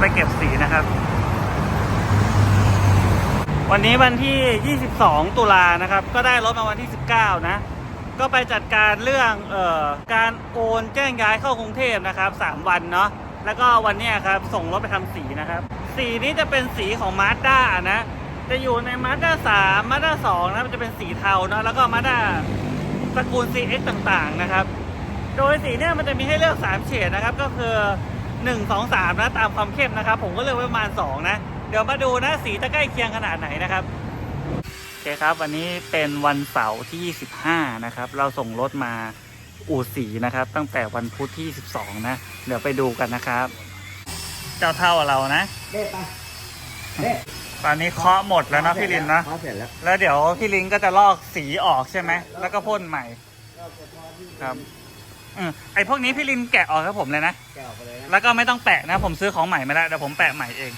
ไปเก็บสีนะครับ วันนี้วันที่ 22 ตุลานะครับ ก็ได้รถมาวันที่ 19 นะ ก็ไปจัดการเรื่องเอ่อการโอนแจ้งย้ายเข้ากรุงเทพนะครับ 3 วันเนาะแล้วก็วันนี้ครับส่งรถไปทำสีนะครับ สีนี้จะเป็นสีของมา z ด้านะ จะอยู่ในมา z ด้า3มา z ด้า2นะมันจะเป็นสีเทาเนาะแล้วก็มาสด้าตระกูล CX ต่างๆนะครับ โดยสีเนี่ยมันจะมีให้เลือก 3 เฉดนะครับ ก็คือ 1 2 3 นะ ตามความเข้มนะครับ ผมก็เลือกไว้ประมาณ 2 นะ เดี๋ยวมาดูนะ สีจะใกล้เคียงขนาดไหนนะครับ โอเคครับ วันนี้เป็นวันเสาร์ที่ 25 นะครับ เราส่งรถมาอู่สีนะครับ ตั้งแต่วันพุธที่ 12 นะ เดี๋ยวไปดูกันนะครับ เจ้าเท่าเรานะเด็ดปะเด็ดตอนนี้เคาะหมดแล้วนะพี่ลินนะเคาะเสร็จแล้ว แล้วเดี๋ยวพี่ลินก็จะลอกสีออกใช่ไหม แล้วก็พ่นใหม่ครับ อืมไอพวกนี้พี่ลินแกะออกให้ผมเลยนะ แกะออกไปเลยนะแล้วก็ไม่ต้องแปะนะ ผมซื้อของใหม่มาแล้วเดี๋ยวผมแปะใหม่เอง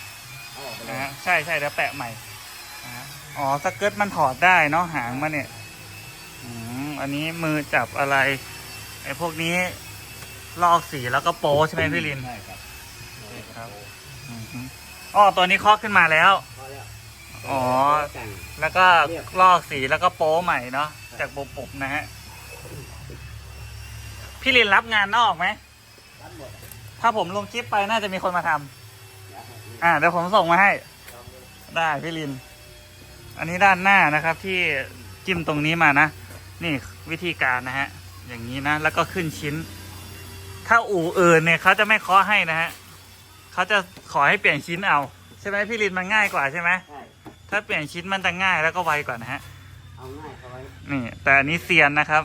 เอาออกไปเลนะยฮะใช่ใช่เดี๋ยวแปะใหม่นะฮะอ๋อสเกิร์ตมันถอดได้เนาะหางมันเนี่ยอืมอันนี้มือจับอะไร ไอ้พวกนี้ลอกสีแล้วก็โป๊ใช่ไหมพี่ลิน ใช่ครับครับ อืมฮึอ๋อตัวนี้เคาะขึ้นมาแล้ว พอแล้วอ๋อ แต่ง แล้วก็ลอกสีแล้วก็โป๊ใหม่เนาะจากปุบปุบนะฮะ พี่ลินรับงานนอกไหมรับหมดถ้าผมลงคลิปไปน่าจะมีคนมาทำอ่าเดี๋ยวผมส่งมาให้ ได้พี่ลิน อันนี้ด้านหน้านะครับ ที่จิ้มตรงนี้มานะ นี่วิธีการนะฮะ อย่างนี้นะ แล้วก็ขึ้นชิ้น ถ้าอู่อื่นเนี่ยเขาจะไม่เคาะให้นะฮะเขาจะขอให้เปลี่ยนชิ้นเอา ใช่ไหมพี่ลินมันง่ายกว่าใช่ไหมใช่ถ้าเปลี่ยนชิ้นมันจะง่ายแล้วก็ไวกว่านะฮะ เอาง่ายเขาไว้นี่แต่อันนี้เซียนนะครับ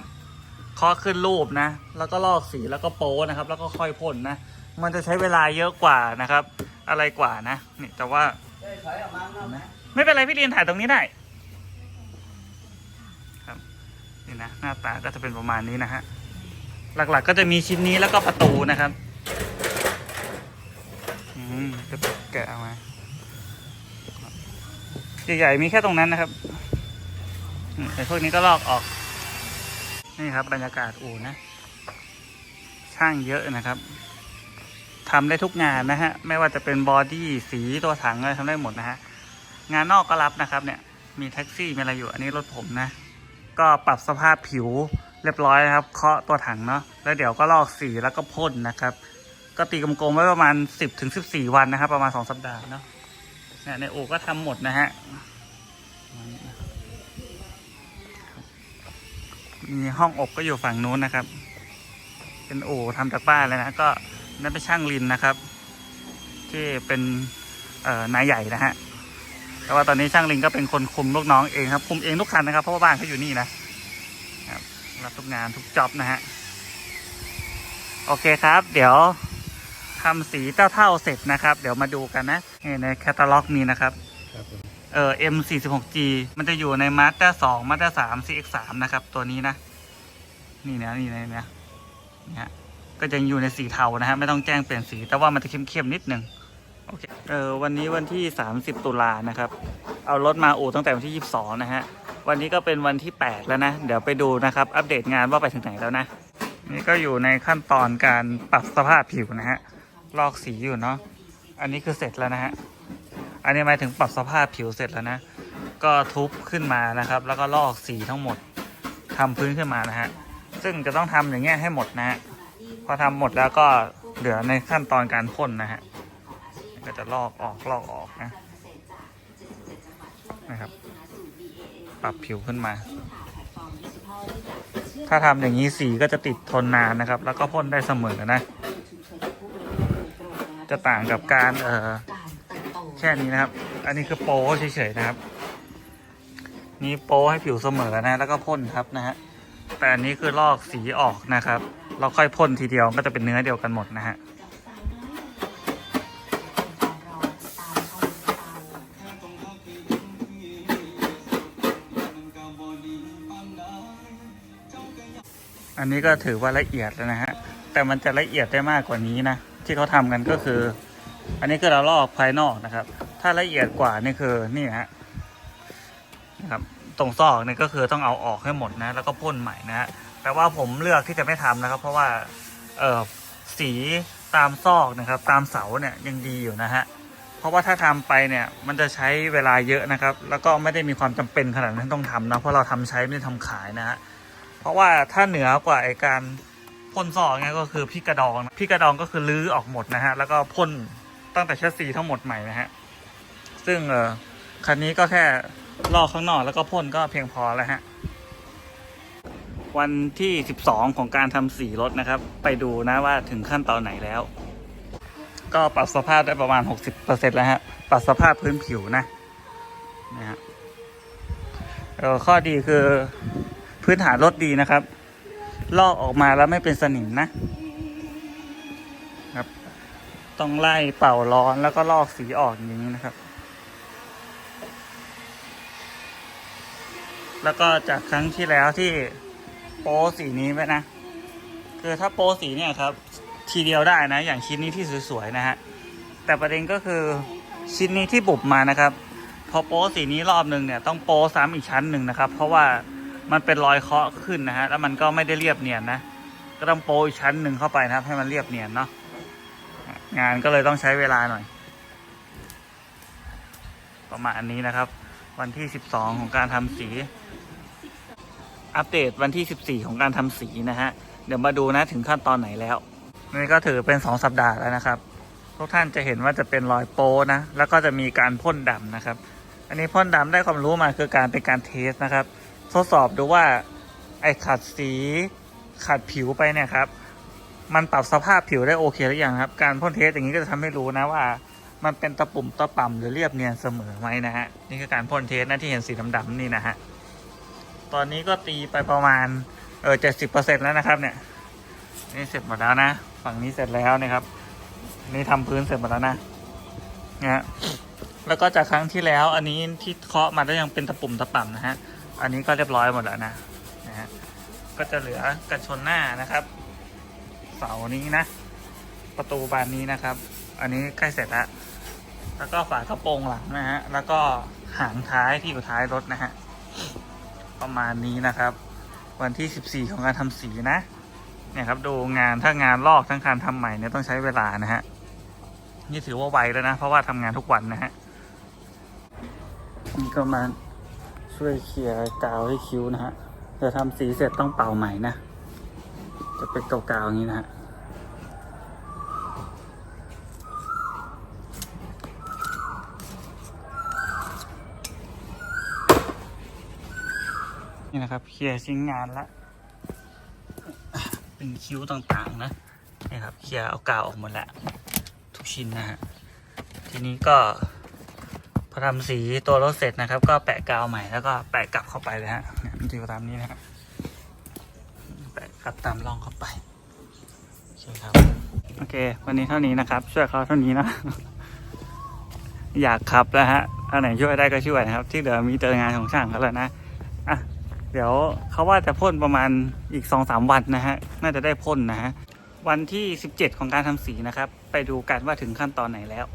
เคาะขึ้นรูปนะ แล้วก็ลอกสีแล้วก็โป้นะครับ แล้วก็ค่อยพ่นนะ มันจะใช้เวลาเยอะกว่านะครับ อะไรกว่านะนี่แต่ว่าเอ้ยถอยออกมาข้างนอกนะไม่เป็นไรพี่เรียนถ่ายตรงนี้ได้ครับนี่นะหน้าตาก็จะเป็นประมาณนี้นะฮะหลักๆก็จะมีชิ้นนี้แล้วก็ประตูนะครับอืมจะแกะเอาไว้ใหญ่ๆมีแค่ตรงนั้นนะครับอืมแต่พวกนี้ก็ลอกออก นี่ครับบรรยากาศอู่นะ ช่างเยอะนะครับทำได้ทุกงานนะฮะ ไม่ว่าจะเป็นบอดี้สีตัวถังอะไรทำได้หมดนะฮะ งานนอกก็รับนะครับ เนี่ย มีแท็กซี่มีอะไรอยู่ อันนี้รถผมนะ ก็ปรับสภาพผิวเรียบร้อยนะครับ เคาะตัวถังเนาะ แล้วเดี๋ยวก็ลอกสีแล้วก็พ่นนะครับ ก็ตีกลมๆไว้ประมาณสิบถึงสิบสี่วันนะครับ ประมาณสองสัปดาห์เนาะเนี่ยในอู่ก็ทำหมดนะฮะ มีห้องอบก็อยู่ฝั่งนู้นนะครับ เป็นโอ่ทำจากบ้านเลยนะก็นั่นเป็นช่างลินนะครับ ที่เป็นนายใหญ่นะฮะแต่ว่าตอนนี้ช่างลินก็เป็นคนคุมลูกน้องเองครับคุมเองทุกคันนะครับเพราะว่าบ้านเขาอยู่นี่นะครับรับทุกงานทุกจ็อบนะฮะโอเคครับ เดี๋ยวทำสีเต้าเท่าเสร็จนะครับ เดี๋ยวมาดูกันนะในแคตตาล็อกมีนะครับครับ เอ่อ M46G มันจะอยู่ใน Mazda 2 Mazda 3 CX3 นะครับ ตัวนี้นะ นี่นะนี่นะนี่นะนี่ฮะก็จะอยู่ในสีเทานะฮะไม่ต้องแจ้งเปลี่ยนสี แต่ว่ามันจะเข้มๆนิดนึงโอเคเออวันนี้วันที่ 30 ตุลานะครับ เอารถมาอู่ตั้งแต่วันที่ 22 นะฮะ วันนี้ก็เป็นวันที่ 8 แล้วนะ เดี๋ยวไปดูนะครับ อัปเดตงานว่าไปถึงไหนแล้วนะ นี่ก็อยู่ในขั้นตอนการปรับสภาพผิวนะฮะ ลอกสีอยู่เนาะ อันนี้คือเสร็จแล้วนะฮะ อันนี้หมายถึงปรับสภาพผิวเสร็จแล้วนะ ก็ทุบขึ้นมานะครับ แล้วก็ลอกสีทั้งหมดทำพื้นขึ้นมานะฮะ ซึ่งจะต้องทำอย่างเงี้ยให้หมดนะฮะ พอทำหมดแล้วก็เหลือในขั้นตอนการพ่นนะฮะ ก็จะลอกออกลอกออกนะ นะครับ ปรับผิวขึ้นมา ถ้าทำอย่างนี้สีก็จะติดทนนานนะครับ แล้วก็พ่นได้เสมอนะ จะต่างกับการเอ่อ แค่นี้นะครับ อันนี้คือโป้เฉยๆนะครับ นี่โป้ให้ผิวเสมอนะแล้วก็พ่นครับนะฮะแต่อันนี้คือลอกสีออกนะครับ เราค่อยพ่นทีเดียวก็จะเป็นเนื้อเดียวกันหมดนะฮะอันนี้ก็ถือว่าละเอียดแล้วนะฮะ แต่มันจะละเอียดได้มากกว่านี้นะ ที่เขาทำกันก็คือ อันนี้คือเราลอกภายนอกนะครับ ถ้าละเอียดกว่านี่คือนี่ฮะนะครับตรงซอกนี่ก็คือต้องเอาออกให้หมดนะ แล้วก็พ่นใหม่นะฮะแต่ว่าผมเลือกที่จะไม่ทำนะครับ เพราะว่าเออสีตามซอกนะครับ ตามเสาเนี่ยยังดีอยู่นะฮะเพราะว่าถ้าทำไปเนี่ยมันจะใช้เวลาเยอะนะครับ แล้วก็ไม่ได้มีความจำเป็นขนาดนั้นต้องทำนะเพราะเราทำใช้ไม่ได้ทำขายนะฮะเพราะว่าถ้าเหนือกว่าไอการพ่นซอกเนี่ยก็คือพี่กระดองพี่กระดองก็คือลื้อออกหมดนะฮะแล้วก็พ่น ตั้งแต่แชสซีทั้งหมดใหม่นะฮะ ซึ่งเออคันนี้ก็แค่ลอกข้างนอกแล้วก็พ่นก็เพียงพอแล้วฮะ วันที่ 12 ของการทำสีรถนะครับ ไปดูนะว่าถึงขั้นตอนไหนแล้ว ก็ปรับสภาพได้ประมาณ 60%แล้วฮะ ปรับสภาพพื้นผิวนะนะฮะเออข้อดีคือพื้นฐานรถดีนะครับ ลอกออกมาแล้วไม่เป็นสนิมนะ ต้องไล่เป่าร้อนแล้วก็ลอกสีออกอย่างนี้นะครับ แล้วก็จากครั้งที่แล้วที่โป้สีนี้ไว้นะคือถ้าโป้สีเนี่ยครับ ทีเดียวได้นะ อย่างชิ้นนี้ที่สวยๆนะฮะแต่ประเด็นก็คือชิ้นนี้ที่บุบมานะครับ พอโป้สีนี้รอบหนึ่งเนี่ยต้องโป้ซ้ำอีกชั้นหนึ่งนะครับ เพราะว่ามันเป็นรอยเคาะขึ้นนะฮะแล้วมันก็ไม่ได้เรียบเนียนนะก็ต้องโป้อีกชั้นหนึ่งเข้าไปนะครับ ให้มันเรียบเนียนเนาะ งานก็เลยต้องใช้เวลาหน่อย ประมาณนี้นะครับ วันที่ 12 ของการทำสี อัปเดตวันที่ 14 ของการทำสีนะฮะ เดี๋ยวมาดูนะถึงขั้นตอนไหนแล้วนี่ก็ถือเป็นสองสัปดาห์แล้วนะครับทุกท่านจะเห็นว่าจะเป็นรอยโป้นะ แล้วก็จะมีการพ่นดำนะครับ อันนี้พ่นดำได้ความรู้มาคือการเป็นการเทสนะครับ ทดสอบดูว่าไอ้ขัดสีขัดผิวไปเนี่ยครับ มันปรับสภาพผิวได้โอเคหรือยังครับ การพ่นเทสอย่างนี้ก็จะทำให้รู้นะว่า มันเป็นตะปุ่มตะป่ำหรือเรียบเนียนเสมอไหมนะฮะนี่คือการพ่นเทสนะที่เห็นสีดำๆนี่นะฮะตอนนี้ก็ตีไปประมาณเออเจ็ดสิบเปอร์เซ็นแล้วนะครับ เนี่ยนี่เสร็จหมดแล้วนะ ฝั่งนี้เสร็จแล้วนะครับ นี่ทำพื้นเสร็จหมดแล้วนะนะฮะแล้วก็จากครั้งที่แล้ว อันนี้ที่เคาะมาได้ยังเป็นตะปุ่มตะป่ำนะฮะอันนี้ก็เรียบร้อยหมดแล้วนะนะฮะก็จะเหลือกันชนหน้านะครับ เสานี้นะ ประตูบานนี้นะครับ อันนี้ใกล้เสร็จแล้วแล้วก็ฝากระโปรงหลังนะฮะ แล้วก็หางท้ายที่อยู่ท้ายรถนะฮะ ประมาณนี้นะครับ วันที่ 14 ของการทำสีนะ เนี่ยครับดูงานถ้างานลอกทั้งการทำใหม่เนี่ยต้องใช้เวลานะฮะ นี่ถือว่าไวแล้วนะ เพราะว่าทำงานทุกวันนะฮะ นี่ก็มาช่วยเคลียร์กาวให้คิ้วนะฮะเดี๋ยวทำสีเสร็จต้องเป่าใหม่นะ จะเป็นเกาวๆอย่างนี้นะฮะนี่นะครับเคลียร์ชิ้นงานละ เป็นคิ้วต่างๆนะนี่ครับเคลียร์เอากาวออกหมดล้วทุกชิ้นนะฮะทีนี้ก็พอทำสีตัวรถเสร็จนะครับ ก็แปะกาวใหม่แล้วก็แปะกลับเข้าไปเลยฮะนี่ยมันจะอยู่ตามนี้นะครับ กลับตามร่องเข้าไปโอเคครับโอเค วันนี้เท่านี้นะครับ ช่วยเขาเท่านี้นะ อยากขับแล้วฮะอันไหนช่วยได้ก็ช่วยนะครับ ที่เหลือมีเจองานของช่างเขาแล้วนะอะเดี๋ยวเขาว่าจะพ่นประมาณอีกสองสามวันนะฮะน่าจะได้พ่นนะฮะวันที่ 17 ของการทำสีนะครับ ไปดูกันว่าถึงขั้นตอนไหนแล้ว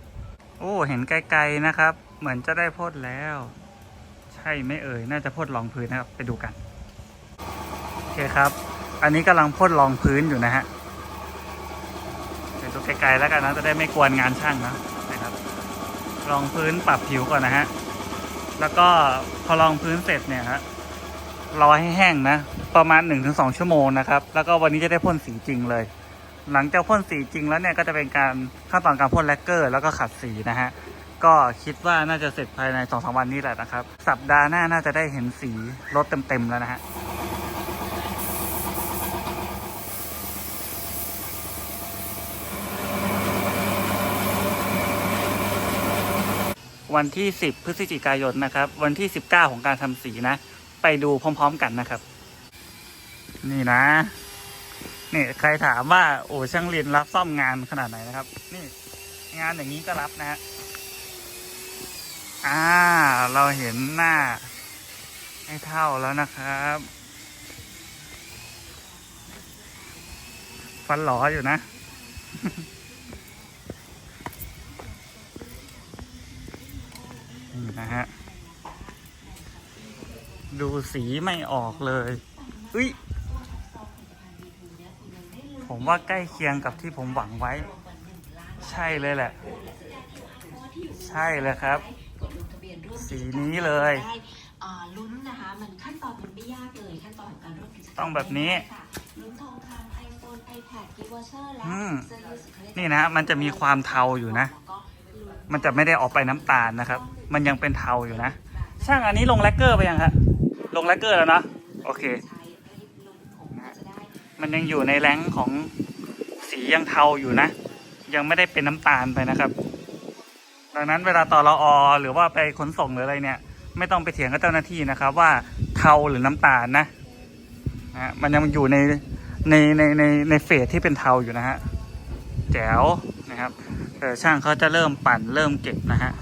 โอ้เห็นไกลๆนะครับ เหมือนจะได้พ่นแล้ว ใช่ไม่เอ่ยน่าจะพ่นรองพื้นนะครับ ไปดูกัน โอเคครับ อันนี้กำลังพ่นรองพื้นอยู่นะฮะเดี๋ยวดูไกลๆแล้วกันนะจะได้ไม่กวนงานช่างนะนะครับรองพื้นปรับผิวก่อนนะฮะแล้วก็พอรองพื้นเสร็จเนี่ยฮะรอให้แห้งนะ ประมาณ 1-2 ชั่วโมงนะครับ แล้วก็วันนี้จะได้พ่นสีจริงเลย หลังจากพ่นสีจริงแล้วเนี่ยก็จะเป็นการขั้นตอนการพ่นแลกเกอร์ แล้วก็ขัดสีนะฮะก็คิดว่าน่าจะเสร็จภายใน2อสวันนี้แหละนะครับ สัปดาห์หน้าน่าจะได้เห็นสีรถเต็มๆแล้วนะฮะ วันที่ 10 พฤศจิกายนนะครับ วันที่ 19 ของการทำสีนะ ไปดูพร้อม ๆ กันนะครับ นี่นะ นี่ใครถามว่าโอ้ช่างเรียนรับซ่อมงานขนาดไหนนะครับ นี่งานอย่างนี้ก็รับนะฮะอ่า เราเห็นหน้าให้เท่าแล้วนะครับฟันหลออยู่นะ นี่นะฮะ ดูสีไม่ออกเลยอุ้ยโฟผมว่าใกล้เคียงกับที่ผมหวังไว้ ใช่เลยแหละ ใช่เลยครับกดลงทะเบียนร่วมสีนี้เลยได้อ่าลุ้นนะคะมันขั้นตอนมันไม่ยากเลยขั้นตอนของการร่วมกิจกรรมต้องแบบนี้ค่ะลุ้นทองคำไอโฟนไอแพดกิฟต์วอเชอร์และอืมเสื้อยืดสุดท้ายนี่นะฮะมันจะมีความเทาอยู่นะแล้วก็ลุ้นมันจะไม่ได้ออกไปน้ำตาลนะครับ มันยังเป็นเทาอยู่นะ ช่างอันนี้ลงแลกเกอร์ไปยังครับลงแลกเกอร์แล้วเนาะโอเค มันยังอยู่ในแรงของสียังเทาอยู่นะ ยังไม่ได้เป็นน้ำตาลไปนะครับ ดังนั้นเวลาต่อรออหรือว่าไปขนส่งหรืออะไรเนี่ย ไม่ต้องไปเถียงกับเจ้าหน้าที่นะครับ ว่าเทาหรือน้ำตาลนะนะมันยังอยู่ในในในในในเฟสที่เป็นเทาอยู่นะฮะแจ๋วนะครับช่างเขาจะเริ่มปั่นเริ่มเก็บนะฮะ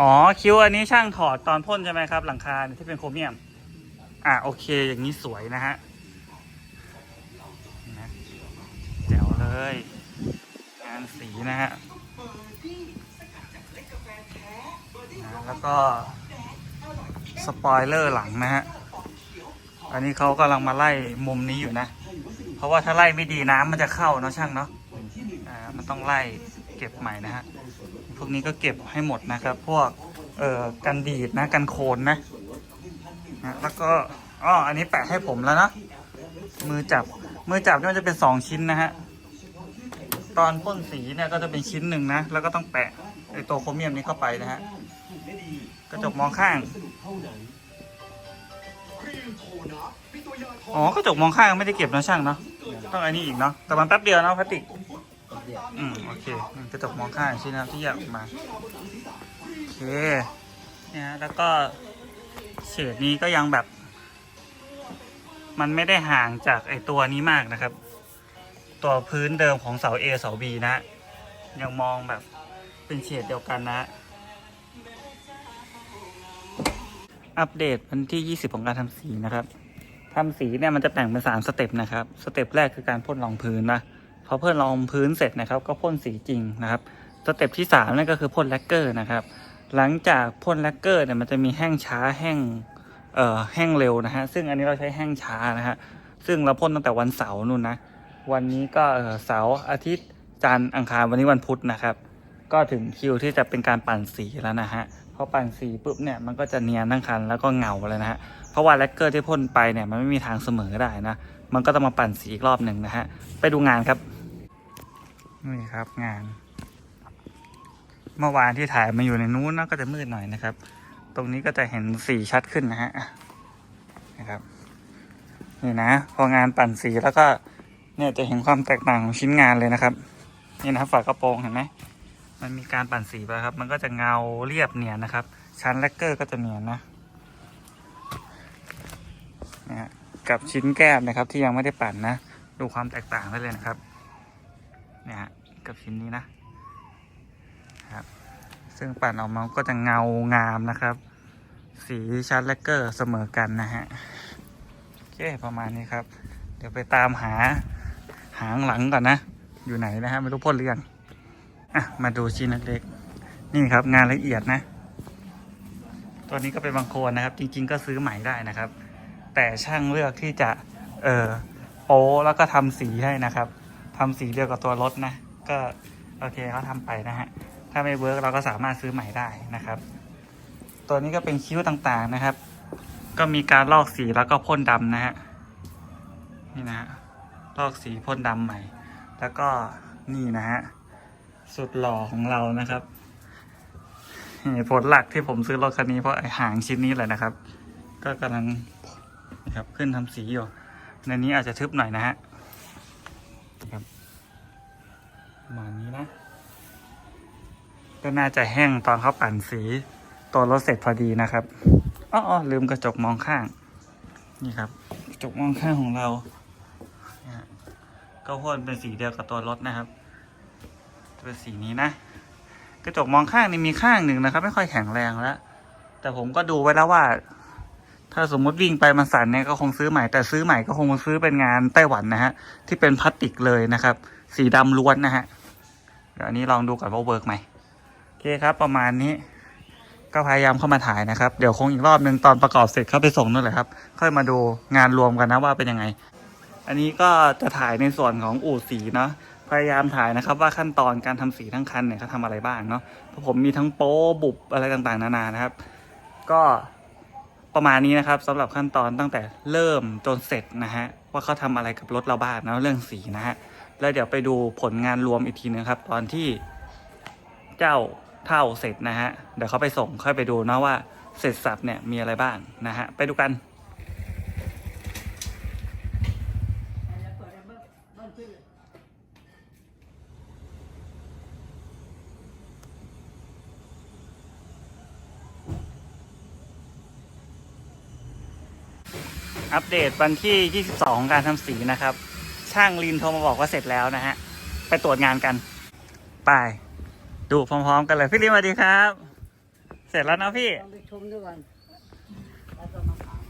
อ๋อคิวอันนี้ช่างถอดตอนพ่นใช่ไหมครับ หลังคาที่เป็นโครเมียม อะโอเค อย่างนี้สวยนะฮะนะแจ๋วเลย งานสีนะฮะนะแล้วก็สปอยเลอร์หลังนะฮะ อันนี้เขากำลังมาไล่มุมนี้อยู่นะ เพราะว่าถ้าไล่ไม่ดีน้ำมันจะเข้าเนาะช่างเนาะ อ่า มันต้องไล่เก็บใหม่นะฮะ พวกนี้ก็เก็บให้หมดนะครับ พวกเอ่อกันดีดนะกันโคนนะนะแล้วก็อ๋ออันนี้แปะให้ผมแล้วนะมือจับมือจับนี่มันจะเป็นสองชิ้นนะฮะตอนพ่นสีเนี่ยก็จะเป็นชิ้นหนึ่งนะ แล้วก็ต้องแปะไอตัวโครเมียมนี้เข้าไปนะฮะกระจกมองข้างอ๋อกระจกมองข้างไม่ได้เก็บนะช่างเนาะต้องอันนี้อีกเนาะแต่มันแป๊บเดียวเนาะพลาสติก อืม โอเคอืมกระจกมองข้างชิ้นนะที่แยกออกมาโอเคเนี่ยฮะแล้วก็เฉดนี้ก็ยังแบบ มันไม่ได้ห่างจากไอตัวนี้มากนะครับ ตัวพื้นเดิมของเสา A เสา B นะ ยังมองแบบเป็นเฉดเดียวกันนะ อัปเดตวันที่ 20 ของการทำสีนะครับทำสีเนี่ยมันจะแบ่งเป็นสามสเต็ปนะครับ สเต็ปแรกคือการพ่นรองพื้นนะ พอพ่นรองพื้นเสร็จนะครับ ก็พ่นสีจริงนะครับสเต็ปที่สามนั่นก็คือพ่นแลกเกอร์นะครับ หลังจากพ่นแลกเกอร์เนี่ยมันจะมีแห้งช้าแห้งเอ่อแห้งเร็วนะฮะซึ่งอันนี้เราใช้แห้งช้านะฮะซึ่งเราพ่นตั้งแต่วันเสาร์นู่นนะวันนี้ก็เอ่อเสาร์อาทิตย์จันทร์อังคารวันนี้วันพุธนะครับ ก็ถึงคิวที่จะเป็นการปั่นสีแล้วนะฮะพอปั่นสีปุ๊บเนี่ยมันก็จะเนียนทั้งคันแล้วก็เงาเลยนะฮะเพราะว่าแลกเกอร์ที่พ่นไปเนี่ยมันไม่มีทางเสมอได้นะมันก็ต้องมาปั่นสีอีกรอบหนึ่งนะฮะไปดูงานครับ นี่ครับงาน เมื่อวานที่ถ่ายมาอยู่ในนู้นนะก็จะมืดหน่อยนะครับ ตรงนี้ก็จะเห็นสีชัดขึ้นนะฮะนะครับนี่นะพองานปั่นสีแล้วก็เนี่ยจะเห็นความแตกต่างของชิ้นงานเลยนะครับนี่นะฝากระโปรงเห็นไหมมันมีการปั่นสีไปครับ มันก็จะเงาเรียบเนียนนะครับ ชั้นแลกเกอร์ก็จะเนียนนะนะฮะกับชิ้นแก้มนะครับที่ยังไม่ได้ปั่นนะ ดูความแตกต่างได้เลยนะครับ เนี่ยฮะกับชิ้นนี้นะครับ ซึ่งปั่นออกมาก็จะเงางามนะครับ สีชั้นแลกเกอร์เสมอกันนะฮะโอเคประมาณนี้ครับ เดี๋ยวไปตามหาหางหลังก่อนนะ อยู่ไหนนะฮะไม่รู้พ่นหรือยังอะมาดูชิ้นเล็กๆนี่ครับงานละเอียดนะ ตัวนี้ก็เป็นบางโคนนะครับ จริง ๆ ก็ซื้อใหม่ได้นะครับ แต่ช่างเลือกที่จะเออโป๊แล้วก็ทำสีให้นะครับ ทำสีเดียวกับตัวรถนะ ก็โอเคเขาทำไปนะฮะ ถ้าไม่เวิร์กเราก็สามารถซื้อใหม่ได้นะครับ ตัวนี้ก็เป็นคิ้วต่างๆนะครับ ก็มีการลอกสีแล้วก็พ่นดำนะฮะ นี่นะฮะ ลอกสีพ่นดำใหม่ แล้วก็นี่นะฮะ สุดหล่อของเรานะครับเหตุผลหลักที่ผมซื้อรถคันนี้เพราะไอหางชิ้นนี้แหละนะครับ ก็กำลังนะครับขึ้นทำสีอยู่ในนี้อาจจะทึบหน่อยนะฮะครับ ประมาณนี้นะ ก็น่าจะแห้งตอนเขาปั่นสีตัวรถเสร็จพอดีนะครับอ้อลืมกระจกมองข้าง นี่ครับ กระจกมองข้างของเราเนี่ยก็พ่นเป็นสีเดียวกับตัวรถนะครับเป็นสีนี้นะ กระจกมองข้างนี่มีข้างหนึ่งนะครับ ไม่ค่อยแข็งแรงแล้ว แต่ผมก็ดูไว้แล้วว่า ถ้าสมมติวิ่งไปมันสั่นเนี่ยก็คงซื้อใหม่ แต่ซื้อใหม่ก็คงซื้อเป็นงานไต้หวันนะฮะ ที่เป็นพลาสติกเลยนะครับ สีดำล้วนนะฮะ ดี๋ยวอันนี้ลองดูก่อนว่าเวิร์กไหมโอเคครับประมาณนี้ ก็พยายามเข้ามาถ่ายนะครับ เดี๋ยวคงอีกรอบหนึ่งตอนประกอบเสร็จเข้าไปส่งนั่นแหละครับ ค่อยมาดูงานรวมกันนะว่าเป็นยังไง อันนี้ก็จะถ่ายในส่วนของอู่สีเนาะพยายามถ่ายนะครับว่าขั้นตอนการทำสีทั้งคันเนี่ยเขาทำอะไรบ้างเนาะเพราะผมมีทั้งโป๊บุบอะไรต่างๆ นานานะครับ ก็ประมาณนี้นะครับสำหรับขั้นตอนตั้งแต่เริ่มจนเสร็จนะฮะว่าเขาทำอะไรกับรถเราบ้างนะเรื่องสีนะฮะ แล้วเดี๋ยวไปดูผลงานรวมอีกทีนึงครับ ตอนที่เจ้าเท่าเสร็จนะฮะ เดี๋ยวเขาไปส่งค่อยไปดูนะว่าเสร็จสับเนี่ยมีอะไรบ้างนะฮะ ไปดูกันอัปเดตวันที่ 22 ของการทำสีนะครับ ช่างลินโทรมาบอกว่าเสร็จแล้วนะฮะ ไปตรวจงานกัน ไป ดูพร้อมๆกันเลย พี่ลินสวัสดีครับ เสร็จแล้วนะพี่ต้องไปชมด้วยกันแล้วก็มาถาม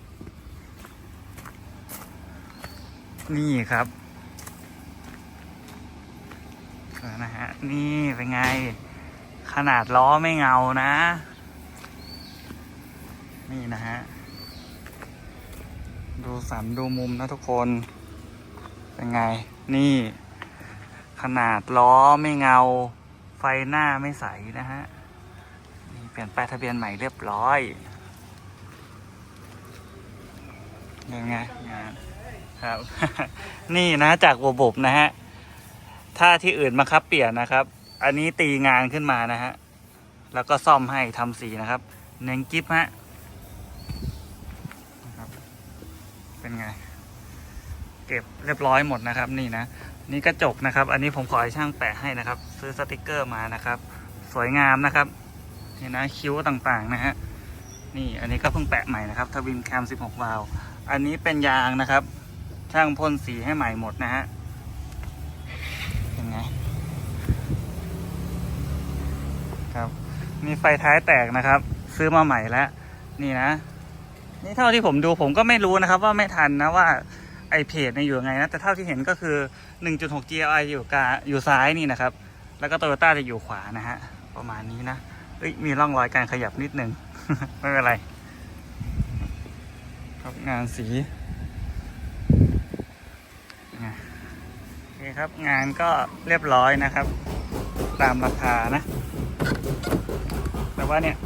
นี่ครับนะฮะ นี่เป็นไง ขนาดล้อไม่เงานะ นี่นะฮะ ดูสันดูมุมนะทุกคน เป็นไง นี่ ขนาดล้อไม่เงา ไฟหน้าไม่ใสนะฮะ นี่เปลี่ยนป้ายทะเบียนใหม่เรียบร้อยเป็นไงงานครับ นี่นะจากบบบบนะฮะ ถ้าที่อื่นมาครับเปลี่ยนนะครับ อันนี้ตีงานขึ้นมานะฮะ แล้วก็ซ่อมให้ทำสีนะครับ เน้นกิฟฮะนะครับเป็นไง ก็บเรียบร้อยหมดนะครับ นี่นะนี่กระจกนะครับ อันนี้ผมขอให้ช่างแปะให้นะครับ ซื้อสติกเกอร์มานะครับ สวยงามนะครับนี่นะคิ้วต่างๆนะฮะนี่อันนี้ก็เพิ่งแปะใหม่นะครับทวินแคม 16 วาล์วอันนี้เป็นยางนะครับ ช่างพ่นสีให้ใหม่หมดนะฮะเป็นไงครับมีไฟท้ายแตกนะครับ ซื้อมาใหม่แล้ว นี่นะ นี่เท่าที่ผมดูผมก็ไม่รู้นะครับ ว่าไม่ทันนะว่า ไอเพจเนี่ยอยู่ยังไงนะ แต่เท่าที่เห็นก็คือ 1.6 GLI อยู่กาอยู่ซ้ายนี่นะครับ แล้วก็โตโยต้าจะอยู่ขวานะฮะ ประมาณนี้นะเอ้ยมีร่องรอยการขยับนิดนึง ไม่เป็นไรครับงานสีโอเคครับงานก็เรียบร้อยนะครับ ตามราคานะ แต่ว่าเนี่ย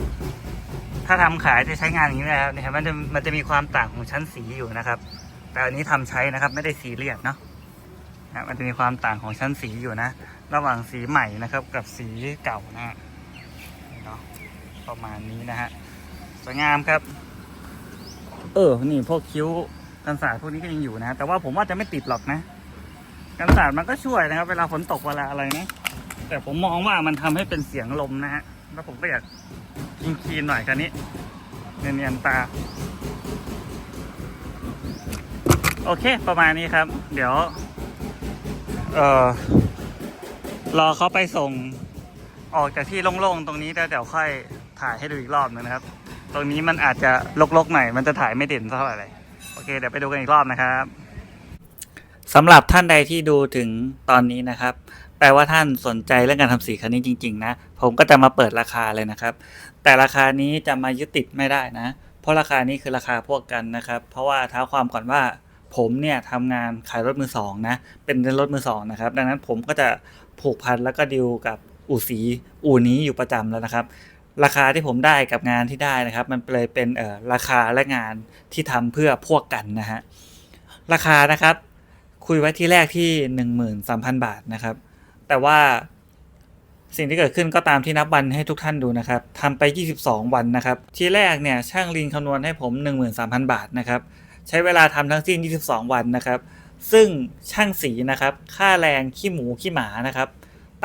ถ้าทำขายจะใช้งานอย่างนี้นะครับเนี่ยมันจะมันจะมีความต่างของชั้นสีอยู่นะครับ แต่อันนี้ทำใช้นะครับ ไม่ได้สีเรียสเนาะนะมันจะมีความต่างของชั้นสีอยู่นะ ระหว่างสีใหม่นะครับ กับสีเก่านะเนาะประมาณนี้นะฮะสวยงามครับ เออ นี่พวกคิ้วกันศาสตร์พวกนี้ก็ยังอยู่นะแต่ว่าผมว่าจะไม่ติดหรอกนะ กันศาสตร์มันก็ช่วยนะครับ เวลาฝนตกเวลาอะไรนะแต่ผมมองว่ามันทำให้เป็นเสียงลมนะฮะแล้วผมก็อยากยิงคีนหน่อยคันนี้เนียนๆตา โอเคประมาณนี้ครับ เดี๋ยว เอ่อ รอเขาไปส่งออกจากที่โล่งๆ ตรงนี้แล้วเดี๋ยวค่อยถ่ายให้ดูอีกรอบหนึงนะครับ ตรงนี้มันอาจจะลกๆหน่อยมันจะถ่ายไม่เด่นเท่าไหร่โอเคเดี๋ยวไปดูกันอีกรอบนะครับสำหรับท่านใดที่ดูถึงตอนนี้นะครับ แปลว่าท่านสนใจเรื่องการทำสีคันนี้จริง ๆ นะ ผมก็จะมาเปิดราคาเลยนะครับ แต่ราคานี้จะมายึดติดไม่ได้นะ เพราะราคานี้คือราคาพวกกันนะครับ เพราะว่าเท้าความก่อนว่า ผมเนี่ยทำงานขายรถมือสองนะ เป็นรถมือสองนะครับ ดังนั้นผมก็จะผูกพันแล้วก็ดีลกับอู่สีอู่นี้อยู่ประจำแล้วนะครับ ราคาที่ผมได้กับงานที่ได้นะครับ มันเลยเป็นเอ่อราคาและงานที่ทำเพื่อพวกกันนะฮะราคานะครับ คุยไว้ที่แรกที่หนึ่งหมื่นสามพันบาทนะครับ แต่ว่าสิ่งที่เกิดขึ้นก็ตามที่นับวันให้ทุกท่านดูนะครับทำไป 22 วันนะครับ ที่แรกเนี่ยช่างลินคำนวณให้ผม 13,000 บาทนะครับ ใช้เวลาทำทั้งสิ้น 22 วันนะครับ ซึ่งช่างสีนะครับ ค่าแรงขี้หมูขี้หมานะครับ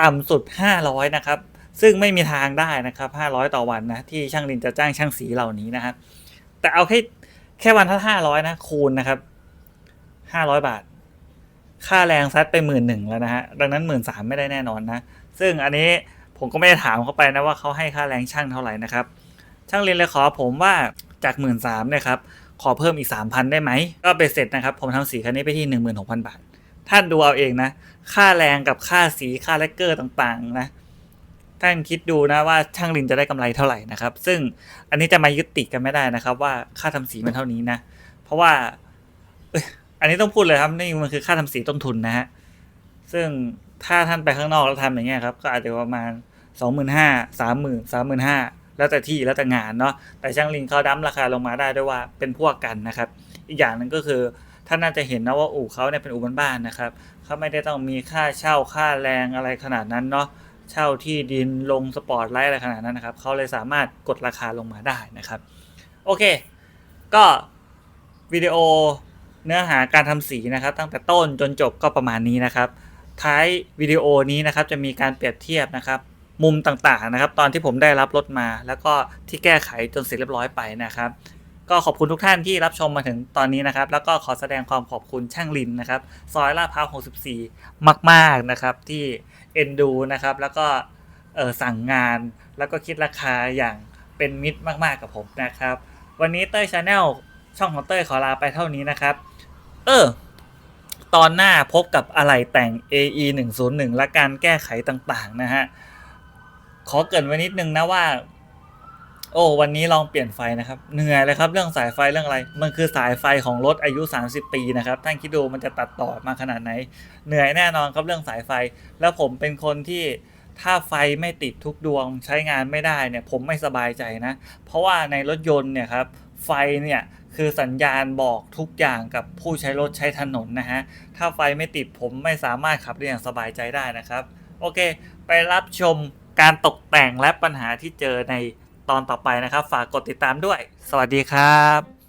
ต่ำสุด 500 นะครับ ซึ่งไม่มีทางได้นะครับ 500 ต่อวันนะที่ช่างลินจะจ้างช่างสีเหล่านี้นะครับแต่เอาแค่แค่วันละ500 นะคูณนะครับ 500 บาท ค่าแรงซัดไปหมื่นหนึ่งแล้วนะฮะดังนั้นหมื่นสามไม่ได้แน่นอนนะ ซึ่งอันนี้ผมก็ไม่ได้ถามเขาไปนะว่าเขาให้ค่าแรงช่างเท่าไหร่นะครับ ช่างเรียนเลยขอผมว่าจากหมื่นสามเนี่ยครับ ขอเพิ่มอีกสามพันได้ไหม ก็ไปเสร็จนะครับ ผมทำสีคันนี้ไปที่หนึ่งหมื่นหกพันบาท ท่านดูเอาเองนะ ค่าแรงกับค่าสีค่าแลกเกอร์ต่างๆนะ ท่านคิดดูนะว่าช่างลินจะได้กำไรเท่าไหร่นะครับ ซึ่งอันนี้จะมายึดติดกันไม่ได้นะครับ ว่าค่าทำสีมันเท่านี้นะ เพราะว่าอันนี้ต้องพูดเลยครับนี่มันคือค่าทำสีต้นทุนนะฮะ ซึ่งถ้าท่านไปข้างนอกแล้วทำอย่างเงี้ยครับ ก็อาจจะประมาณสองหมื่นห้าสามหมื่นสามหมื่นห้า แล้วแต่ที่แล้วแต่งานเนาะแต่ช่างลิงเขาดั้มราคาลงมาได้ด้วยว่าเป็นพวกกันนะครับ อีกอย่างหนึ่งก็คือท่านน่าจะเห็นนะว่าอู่เขาเนี่ยเป็นอู่บ้านๆนะครับเขาไม่ได้ต้องมีค่าเช่าค่าแรงอะไรขนาดนั้นเนาะเช่าที่ดินลงสปอร์ตไลท์อะไรขนาดนั้นนะครับเขาเลยสามารถกดราคาลงมาได้นะครับ โอเค ก็วิดีโอเนื้อหาการทำสีนะครับ ตั้งแต่ต้นจนจบก็ประมาณนี้นะครับ ท้ายวิดีโอนี้นะครับจะมีการเปรียบเทียบนะครับ มุมต่างๆนะครับ ตอนที่ผมได้รับรถมา แล้วก็ที่แก้ไขจนเสร็จเรียบร้อยไปนะครับ ก็ขอบคุณทุกท่านที่รับชมมาถึงตอนนี้นะครับ แล้วก็ขอแสดงความขอบคุณช่างลินนะครับ ซอยลาดพร้าว 64 มากๆนะครับ ที่เอ็นดูนะครับ แล้วก็สั่งงาน แล้วก็คิดราคาอย่างเป็นมิตรมากๆกับผมนะครับ วันนี้เต้ยชาแนลช่องของเต้ยขอลาไปเท่านี้นะครับ เออตอนหน้าพบกับอะไรแต่ง AE 101และการแก้ไขต่างๆ นะฮะ ขอเกินไว้นิดนึงนะว่า โอ้วันนี้ลองเปลี่ยนไฟนะครับ เหนื่อยเลยครับ เรื่องสายไฟเรื่องอะไร มันคือสายไฟของรถอายุ 30 ปีนะครับท่านคิดดูมันจะตัดต่อมาขนาดไหน เหนื่อยแน่นอนครับเรื่องสายไฟ แล้วผมเป็นคนที่ถ้าไฟไม่ติดทุกดวงใช้งานไม่ได้เนี่ย ผมไม่สบายใจนะ เพราะว่าในรถยนต์เนี่ยครับไฟเนี่ยคือสัญญาณบอกทุกอย่างกับผู้ใช้รถใช้ถนนนะฮะ ถ้าไฟไม่ติดผมไม่สามารถขับได้อย่างสบายใจได้นะครับ โอเค ไปรับชม การตกแต่งและปัญหาที่เจอในตอนต่อไปนะครับ ฝากกดติดตามด้วย สวัสดีครับ